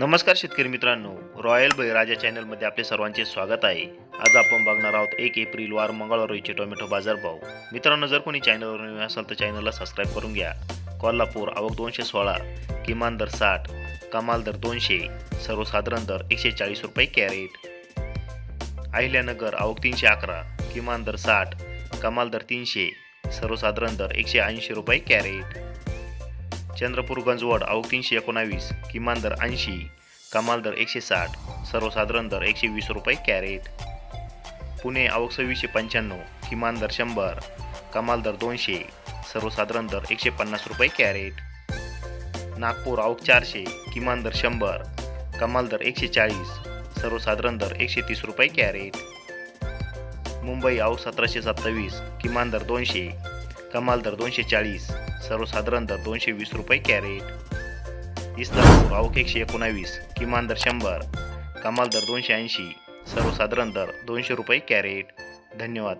नमस्कार शेतकरी मित्रांनो. रॉयल बळीराजा चॅनलमध्ये आपले सर्वांचे स्वागत आहे. आज आपण बघणार आहोत एक एप्रिल वार मंगळवार रोजीचे टोमॅटो बाजारभाव. मित्रांनो जर कोणी चॅनलवर नवीन असाल तर चॅनलला सबस्क्राईब करून घ्या. कोल्हापूर आवक दोनशे सोळा किमान दर साठ कमाल दर दोनशे सर्वसाधारण दर एकशे चाळीस रुपये कॅरेट. अहिल्यानगर आवक तीनशे अकरा किमान दर साठ कमाल दर तीनशे सर्वसाधारण दर एकशे ऐंशी रुपये कॅरेट. चंद्रपूर गंजवड आवक तीनशे एकोणावीस किमान दर ऐंशी कमाल दर एकशे साठ सर्वसाधारण दर एकशे वीस रुपये कॅरेट. पुणे आवक सव्वीसशे पंच्याण्णव किमान दर शंभर कमाल दर दोनशे सर्वसाधारण दर एकशे पन्नास रुपये कॅरेट. नागपूर आवक चारशे किमान दर शंभर कमाल दर एकशे चाळीस सर्वसाधारण दर एकशे तीस रुपये कॅरेट. मुंबई आवक सतराशे सत्तावीस किमान दर दोनशे कमाल दर दोनशे चाळीस सर्वसाधारणतः दर दोनशे वीस रुपये कॅरेट. इस्लाम हो, आवक एकशे एकोणावीस किमान दर शंभर. कमाल दर दोनशे ऐंशी सर्वसाधारण दर दोनशे रुपये कॅरेट. धन्यवाद.